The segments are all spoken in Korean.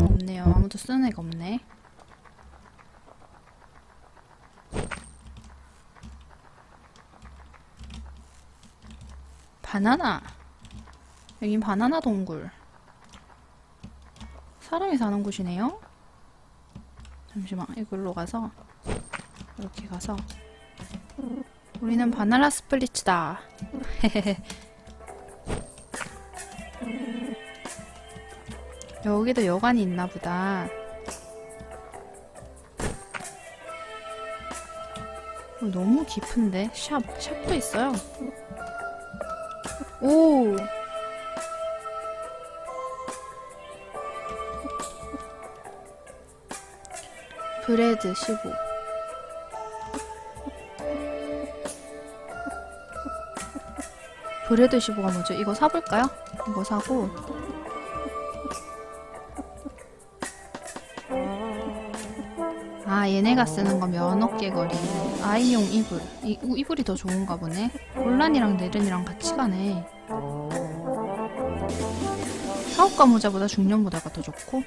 없네요. 아무도 쓰는 애가 없네. 바나나. 여긴 바나나 동굴. 사람이 사는 곳이네요. 잠시만, 이걸로 가서 이렇게 가서 우리는 바나나 스플리츠다. 여기도 여관이 있나 보다. 어, 너무 깊은데? 샵, 샵도 있어요. 오! 브레드 15. 브레드 15가 뭐죠? 이거 사볼까요? 이거 사고. 아, 얘네가 쓰는 거 면허 깨거리. 아이용 이불. 이, 이불이 더 좋은가 보네. 올란이랑 네른이랑 같이 가네. 사업가 모자보다 중년 모자가 더 좋고.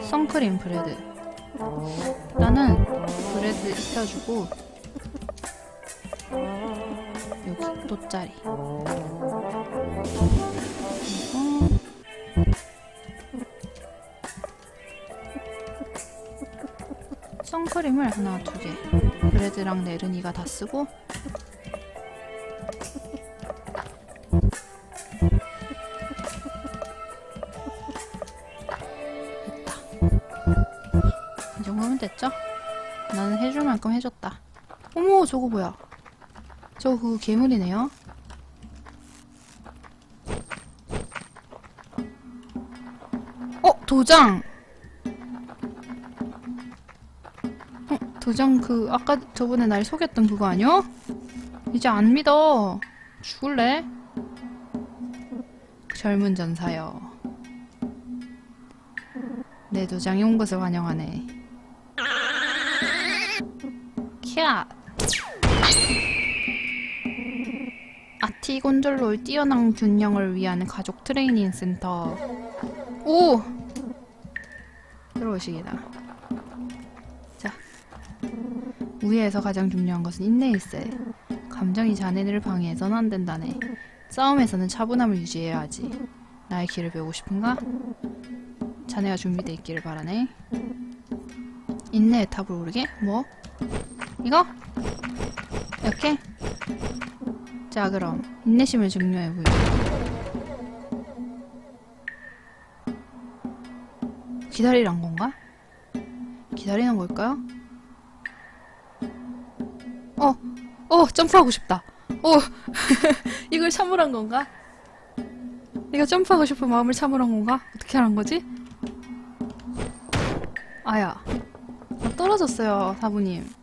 선크림 브레드. 나는 브레드 익혀주고. 여기 돗자리. 선크림을 하나, 두 개. 브레드랑 네르니가 다 쓰고. 됐다. 이 정도면 됐죠? 나는 해줄 만큼 해줬다. 어머, 저거 뭐야? 저거 그 괴물이네요? 어, 도장! 도장 그 아까 저번에 날 속였던 그거 아니야? 이제 안 믿어. 죽을래? 젊은 전사여. 내 도장이 온 것을 환영하네. 캬. 아티곤졸롤 뛰어난 균형을 위한 가족 트레이닝 센터. 오! 들어오시기다. 우애에서 가장 중요한 것은 인내일세. 감정이 자네를 방해해서는 안 된다네. 싸움에서는 차분함을 유지해야 하지. 나의 길을 배우고 싶은가? 자네가 준비돼 있기를 바라네. 인내의 탑을 오르게? 뭐? 이거? 이렇게? 자, 그럼 인내심을 증명해 보여. 기다리란 건가? 기다리는 걸까요? 어, 점프하고 싶다. 어, 이걸 참으란 건가? 내가 점프하고 싶은 마음을 참으란 건가? 어떻게 하는 거지? 아야, 나 떨어졌어요, 사부님.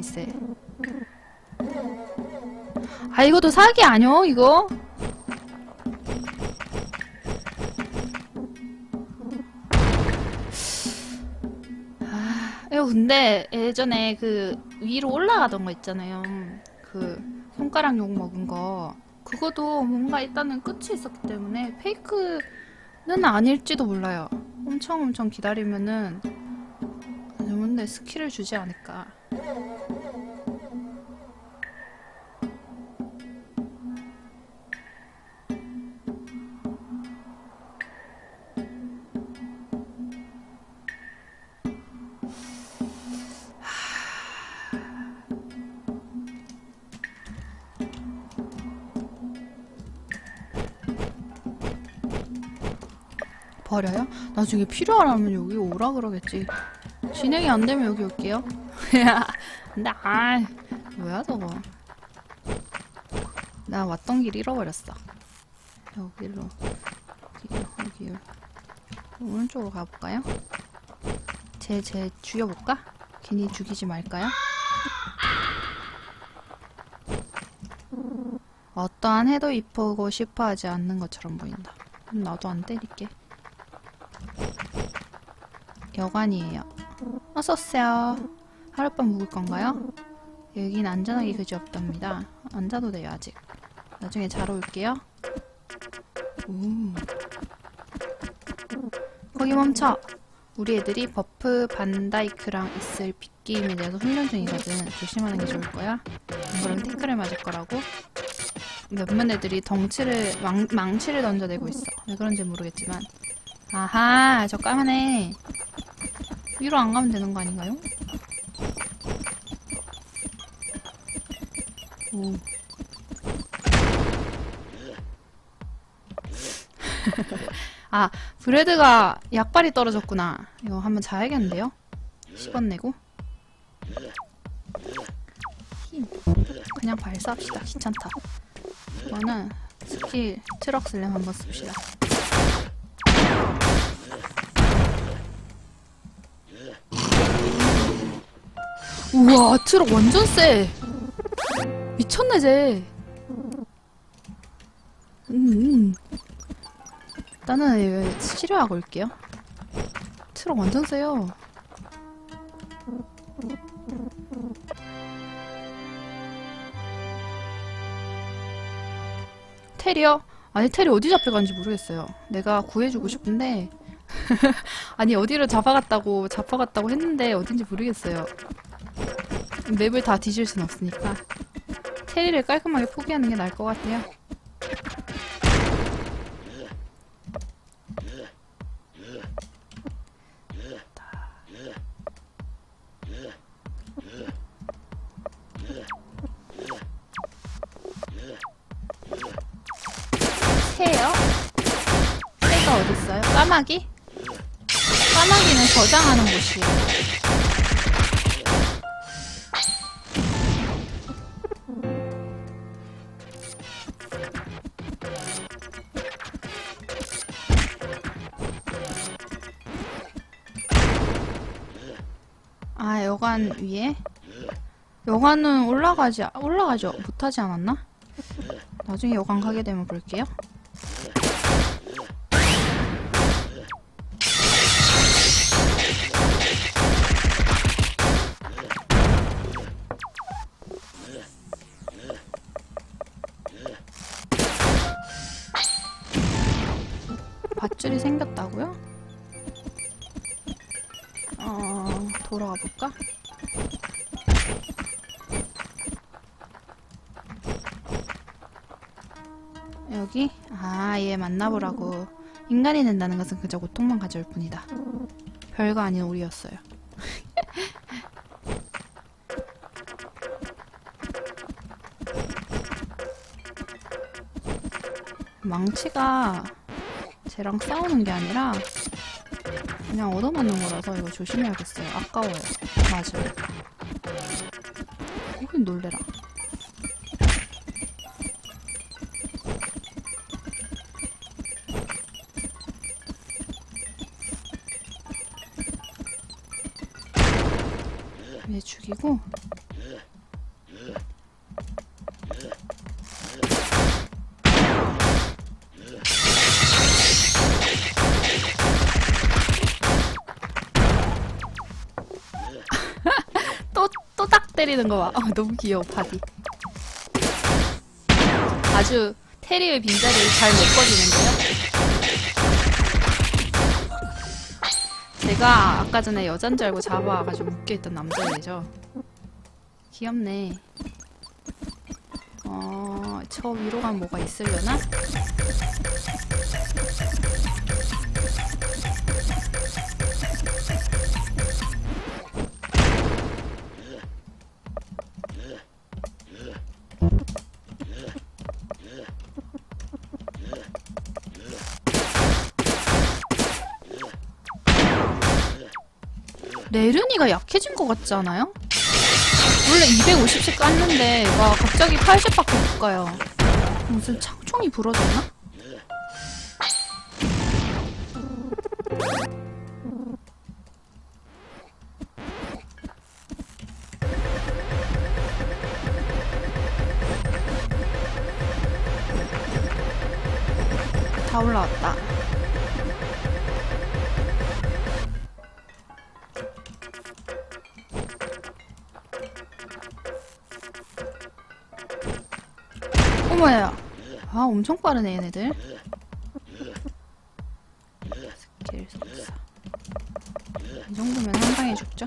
있어. 아, 이것도 사기 아니여, 이거? 이거 근데 예전에 그 위로 올라가던 거 있잖아요. 그 손가락 욕 먹은 거. 그거도 뭔가 일단은 끝이 있었기 때문에 페이크는 아닐지도 몰라요. 엄청 엄청 기다리면은 근데 스킬을 주지 않을까. 버려요? 나중에 필요하라면 여기 오라 그러겠지. 진행이 안 되면 여기 올게요. 근데 아 뭐야 저거? 나 왔던 길 잃어버렸어. 여기로 여기로 여기로 오른쪽으로 가볼까요? 쟤 쟤 죽여볼까? 괜히 죽이지 말까요? 어떠한 해도 입고 싶어 하지 않는 것처럼 보인다. 나도 안 때릴게. 여관이에요. 어서오세요. 하룻밤 묵을 건가요? 여긴 안전하게 그지 없답니다. 앉아도 돼요, 아직. 나중에 자러 올게요. 오. 거기 멈춰. 우리 애들이 버프 반다이크랑 있을 빗게임에 대해서 훈련 중이거든. 조심하는 게 좋을 거야. 안 그러면 태클을 맞을 거라고. 몇몇 애들이 덩치를 망, 망치를 던져대고 있어. 왜 그런지 모르겠지만. 아하, 저 까만해. 위로 안 가면 되는 거 아닌가요? 오. 아, 브레드가 약발이 떨어졌구나. 이거 한번 자야겠는데요? 10원 내고. 힘. 그냥 발사합시다. 귀찮다. 이거는 스킬 트럭 슬램 한번 씁시다. 우와, 트럭 완전 세! 미쳤네, 쟤. 음, 음. 일단은 치료하고 올게요. 트럭 완전 세요. 테리요? 아니 테리 어디 잡혀간지 모르겠어요. 내가 구해주고 싶은데 아니 어디로 잡아갔다고 잡아갔다고 했는데 어딘지 모르겠어요. 맵을 다 뒤질 순 없으니까 테리를 깔끔하게 포기하는 게 나을 것 같아요. 새요? 새가 어딨어요? 까마귀? 까마귀는 저장하는 곳이에요. 아, 여관 위에? 여관은 올라가지, 올라가죠. 못하지 않았나? 나중에 여관 가게 되면 볼게요. 아, 얘 만나보라고. 인간이 된다는 것은 그저 고통만 가져올 뿐이다. 별거 아닌 오리였어요. 망치가 쟤랑 싸우는 게 아니라 그냥 얻어맞는 거라서 이거 조심해야겠어요. 아까워요. 맞아요. 이건 놀래라. 얘 죽이고 또, 또딱 때리는 거 봐. 어, 너무 귀여워, 바디. 아주 테리의 빈자리를 잘 메꿔주는데요? 제가 아까 전에 여잔 줄 알고 잡아가지고 묶여있던 남자애죠. 귀엽네. 어, 저 위로 가면 뭐가 있으려나? 레르니가 약해진 것 같지 않아요? 원래 250씩 깠는데 막 갑자기 80밖에 못 가요. 무슨 창총이 부러졌나? 다 올라왔다. 아, 엄청 빠르네, 얘네들. 길속사. 이 정도면 한 방에 죽죠?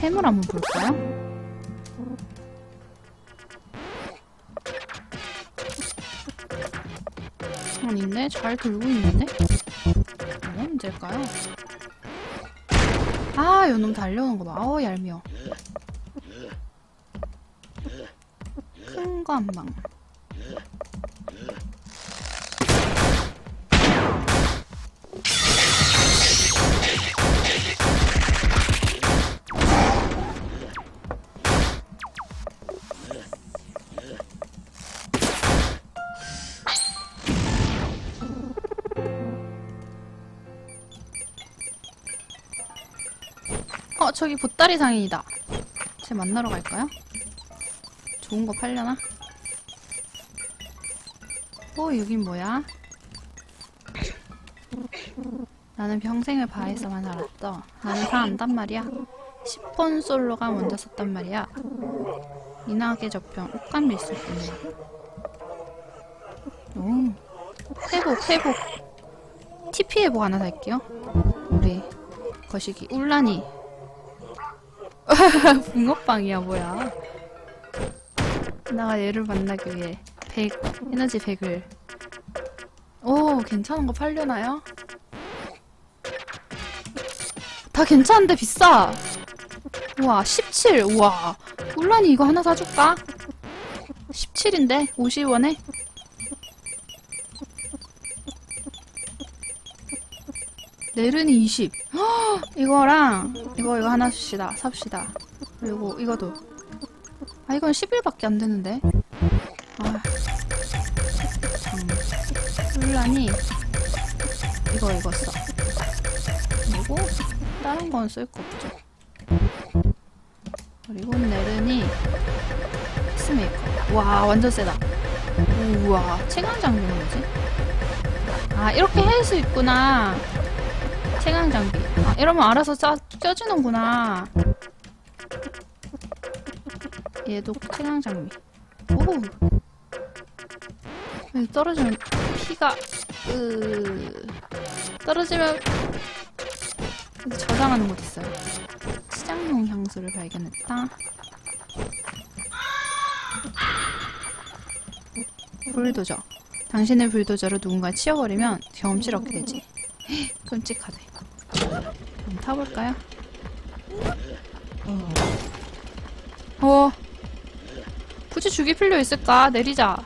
템을 한번 볼까요? 아닌데? 잘 들고 있는데? 뭐가 문제일까요? 아, 요놈 달려오는 거 봐. 아우, 얄미워. 큰거한 어, 저기 보따리 상인이다. 쟤 만나러 갈까요? 좋은 거 팔려나? 어, 여긴 뭐야? 나는 평생을 바에서만 살았어. 나는 다 안단 말이야. 10번 솔로가 먼저 썼단 말이야. 이나게 저평, 옷감 밀수꾼이야. 오, 회복, 회복. TP 회복 하나 살게요. 우리 거시기 울라니. 붕어빵이야 뭐야. 나가 얘를 만나기 위해 100 에너지 100을. 오 괜찮은 거 팔려나요? 다 괜찮은데 비싸. 우와 17 우와. 울란이 이거 하나 사줄까? 17인데 50원에? 네른이 20 이거랑 이거 이거 하나 줍시다. 삽시다. 그리고 이거도. 아 이건 10일밖에 안 되는데. 아 참. 혼란이 이거 이거 써. 그리고 다른 건 쓸 거 없죠. 그리고 네른이 스메이커. 와 완전 세다. 우와 체감 장비는 뭐지? 아 이렇게 할 수 있구나 체감 장비. 아, 이러면 알아서 짜, 껴주는구나. 얘도 체감 장비. 오. 여기 떨어지면 피가 으 떨어지면 저장하는 곳 있어요. 시장용 향수를 발견했다. 불도저. 당신의 불도저로 누군가 치워버리면 경험치를 얻게 되지. 끔찍하대. 타볼까요? 어. 굳이 죽일 필요 있을까? 내리자.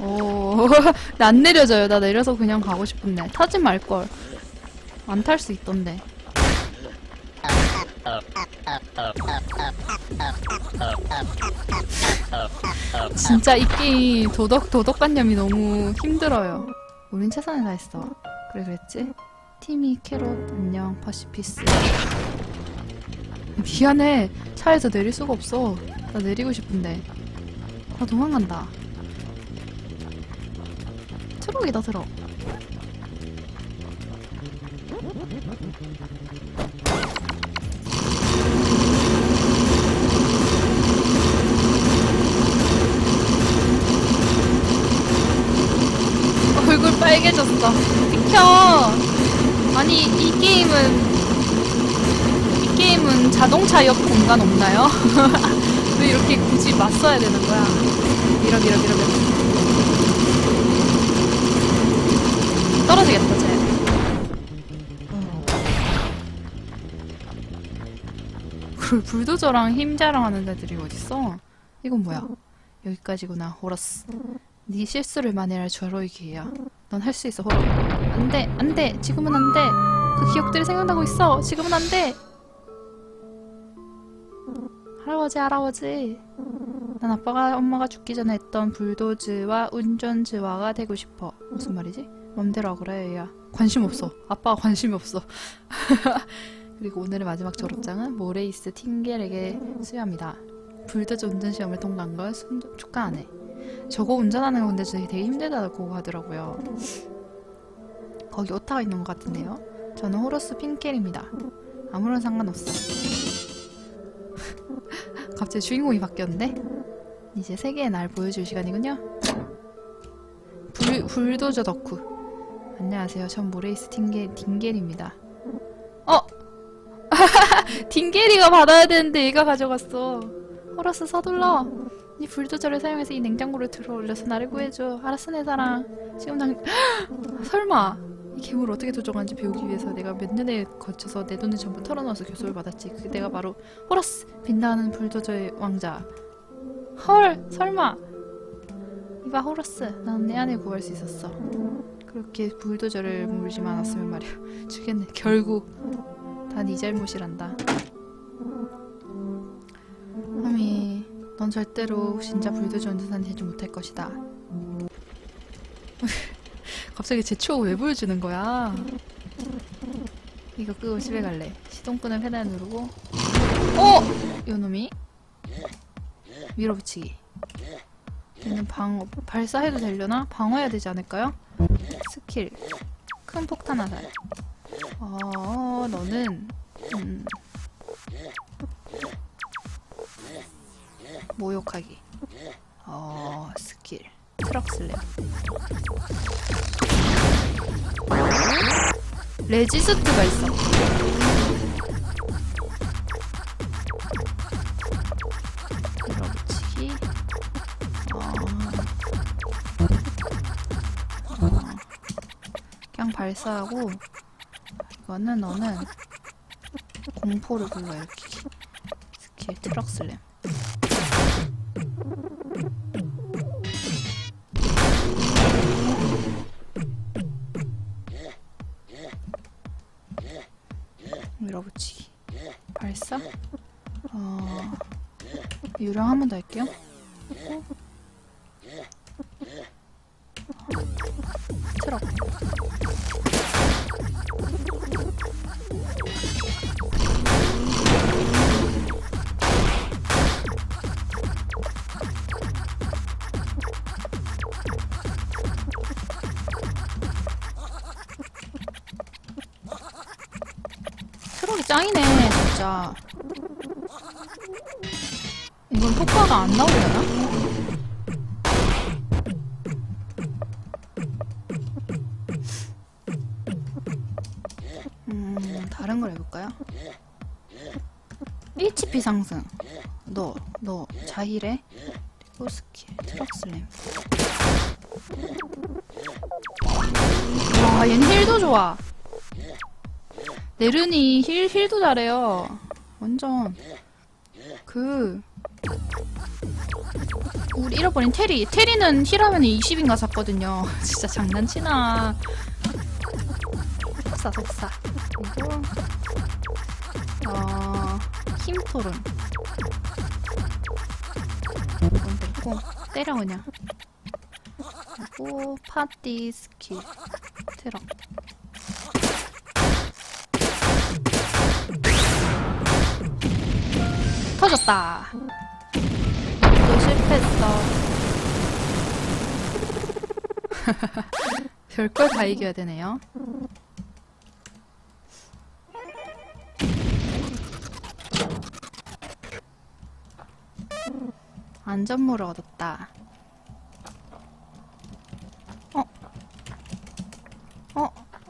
오, 나 안 내려져요. 나 내려서 그냥 가고 싶은데. 타지 말걸. 안 탈 수 있던데. 진짜 이 게임 도덕 도덕관념이 너무 힘들어요. 우린 최선을 다했어. 그래 그랬지? 티미 캐롯 안녕 퍼시피스. 미안해. 차에서 내릴 수가 없어. 나 내리고 싶은데. 나 도망간다. 트럭이다 트럭. 얼굴 빨개졌어. 비켜. 아니 이 게임은 이 게임은 자동차 옆 공간 없나요? 왜 이렇게 굳이 맞서야 되는 거야? 밀어 밀어 밀어. 떨어지겠다 쟤. 그 불도저랑 힘 자랑 하는 애들이 어딨어? 이건 뭐야? 여기까지구나 호러스. 네 실수를 만회할 저로의 기회야. 넌 할 수 있어, 호러. 안 돼, 안 돼. 지금은 안 돼. 그 기억들이 생각나고 있어. 지금은 안 돼. 할아버지, 할아버지. 난 아빠가 엄마가 죽기 전에 했던 불도즈와 운전즈와가 되고 싶어. 무슨 말이지? 맘대로 그래, 얘야. 관심 없어. 아빠가 관심이 없어. 그리고 오늘의 마지막 졸업장은 모레이스 팅겔에게 수여합니다. 불도저 운전 시험을 통과한 걸 순- 축하하네. 저거 운전하는 건데 되게 힘들다고 하더라고요. 거기 오타가 있는 것 같은데요. 저는 호러스 핑켈입니다. 아무런 상관없어. 갑자기 주인공이 바뀌었는데? 이제 세계의 날 보여줄 시간이군요. 불, 불도저 덕후. 안녕하세요. 전 모레이스 팅겔, 딩겔입니다. 어! 딩겔이가 받아야 되는데 얘가 가져갔어. 호러스 서둘러. 이 불도저를 사용해서 이 냉장고를 들어 올려서 나를 구해줘. 알았어 내 사랑. 지금 당 설마 이 괴물을 어떻게 조종하는지 배우기 위해서 내가 몇 년에 거쳐서 내 돈을 전부 털어넣어서 교수를 받았지. 그대가 바로 호러스 빛나는 불도저의 왕자. 헐 설마 이봐 호러스 난내 아내 구할 수 있었어. 그렇게 불도저를 물지만 않았으면 말이야. 죽겠네. 결국 다 네 잘못이란다. 아미, 넌 절대로 진짜 불도저 운전사는 되지 못할 것이다. 갑자기 제 추억 왜 보여주는 거야? 이거 끄고 집에 갈래. 시동끈을 페달 누르고. 어! 요 놈이 밀어붙이기. 얘는 방어, 발사해도 되려나? 방어해야 되지 않을까요? 스킬. 큰 폭탄 화살. 어, 너는, 음, 모욕하기. 어, 스킬. 트럭 슬랩. 레지스트가 있어. 밀어붙이기. 어, 어, 그냥 발사하고, 이거는 너는 공포를 불러일으키기. 스킬 트럭 슬램. 밀어붙이기. 발사? 어, 유령 한 번 더 할게요. 트럭. 진짜. 이건 효과가 안 나오려나? 음, 다른 걸 해볼까요? HP 상승. 너, 너, 자힐해. 그리고 스킬, 트럭 슬램. 와, 얜 힐도 좋아. 네르니 힐, 힐도 잘해요. 완전. 그. 우리 잃어버린 테리. 테리는 힐하면 20인가 샀거든요. 진짜 장난치나. 속사, 속사. 그리고, 어, 힘토론. 이건 됐고, 때려 그냥. 그리고, 파티 스킬. 트럭. 터졌다. 또 실패했어. 별걸 다 이겨야 되네요. 안전모를 얻었다. 어? 어?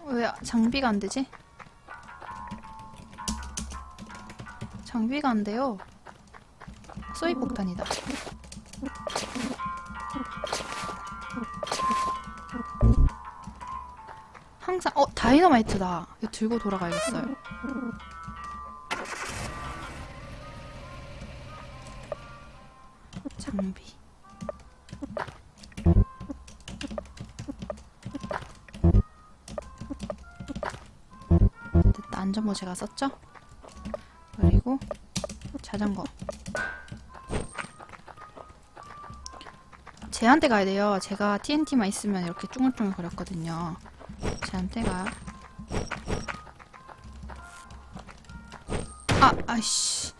왜 장비가 안 되지? 장비가 안 돼요. 소위 폭탄이다. 항상 어 다이너마이트다. 이거 들고 돌아가야겠어요. 장비. 안전모 제가 썼죠? 그리고 자전거. 쟤한테 가야 돼요. 제가 TNT만 있으면 이렇게 쭈글쭈글 거렸거든요. 쟤한테 가. 아, 아씨.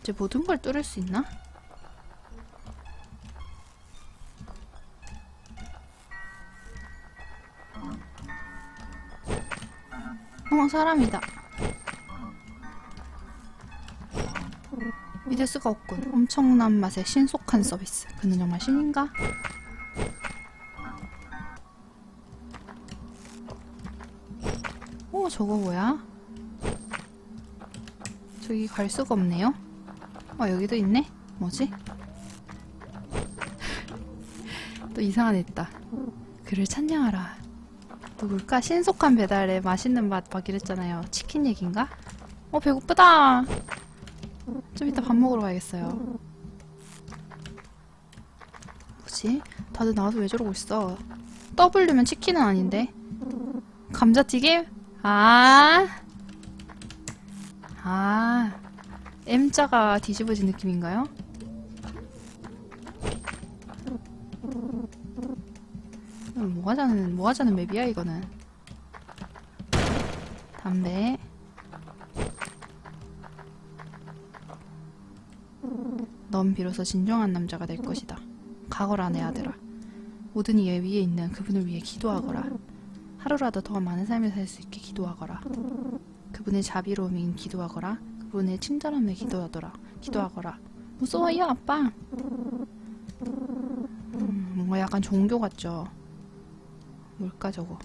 이제 모든 걸 뚫을 수 있나? 어, 사람이다. 믿을 수가 없군. 엄청난 맛의 신속한 서비스. 그는 정말 신인가? 오, 저거 뭐야? 저기 갈 수가 없네요. 어, 여기도 있네? 뭐지? 또 이상한 애 있다. 그를 찬양하라. 누굴까? 신속한 배달에 맛있는 맛 막 이랬 잖아요. 치킨 얘긴가? 어, 배고프다. 좀 이따 밥 먹으러 가야겠어요. 뭐지? 다들 나와서 왜 저러고 있어? W면 치킨은 아닌데. 감자튀김? 아. 아. M자가 뒤집어진 느낌인가요? 음, 뭐 하자는, 뭐 하자는 맵이야, 이거는. 담배. 넌 비로소 진정한 남자가 될 것이다. 가거라, 내 아들아. 모든 이 위에 있는 그분을 위해 기도하거라. 하루라도 더 많은 삶을 살 수 있게 기도하거라. 그분의 자비로움에 기도하거라. 그분의 친절함에 기도하더라. 기도하거라. 무서워요, 아빠. 음, 뭔가 약간 종교 같죠. 뭘까 저거?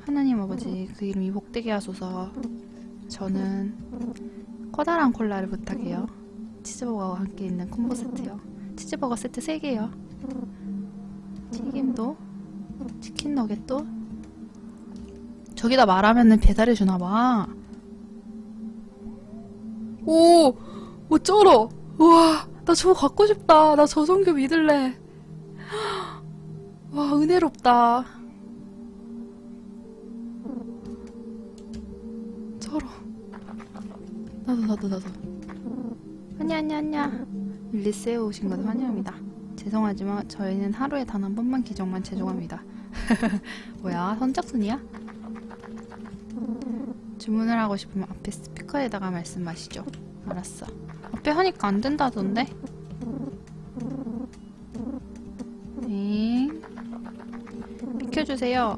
하나님 아버지 그 이름이 복되게 하소서. 저는 커다란 콜라를 부탁해요. 치즈버거와 함께 있는 콤보 세트요. 치즈버거 세트 3개요. 튀김도 치킨 너겟도 저기다 말하면은 배달해 주나 봐. 오, 오 쩔어. 우와, 나 저거 갖고 싶다. 나저 성교 믿을래. 와, 은혜롭다. 쩔어. 나도 나도 나도. 아냐 아냐 아냐. 릴리스에 오신 것을 환영합니다. 죄송하지만 저희는 하루에 단 한 번만 기정만 제공합니다. 뭐야 선착순이야? 주문을 하고 싶으면 앞에 스피커에다가 말씀하시죠. 알았어. 앞에 하니까 안 된다던데? 비켜주세요.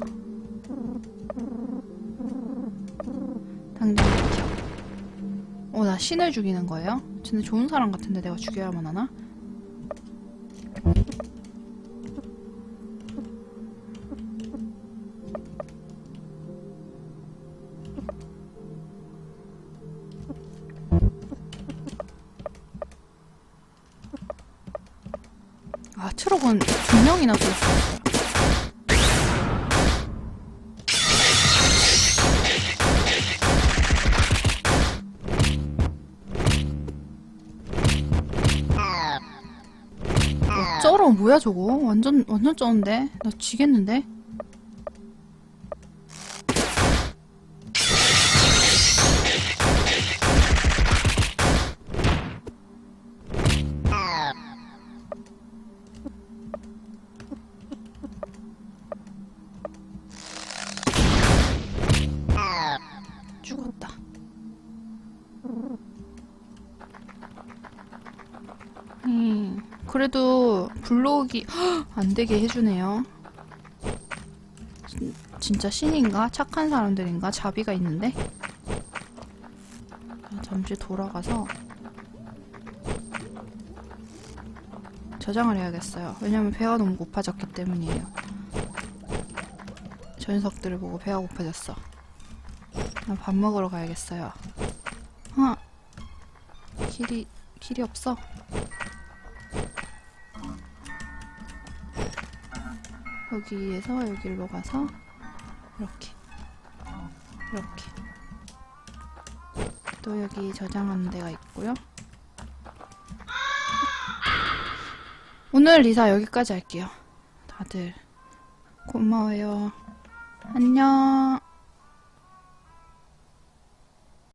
당장 비켜. 어, 나 신을 죽이는 거예요? 쟤는 좋은 사람 같은데 내가 죽여야만 하나? 아, 트럭은 두 명이나 있어 뭐야 저거? 완전 완전 쩌는데? 나 지겠는데 불러오기 안 되게 해주네요. 진, 진짜 신인가? 착한 사람들인가? 자비가 있는데? 자, 잠시 돌아가서 저장을 해야겠어요. 왜냐면 배가 너무 고파졌기 때문이에요. 저 녀석들을 보고 배가 고파졌어. 나밥 먹으러 가야겠어요. 아, 길이 길이 없어. 여기에서 여기로 가서 이렇게 이렇게 또 여기 저장하는 데가 있고요. 오늘 리사 여기까지 할게요. 다들 고마워요. 안녕.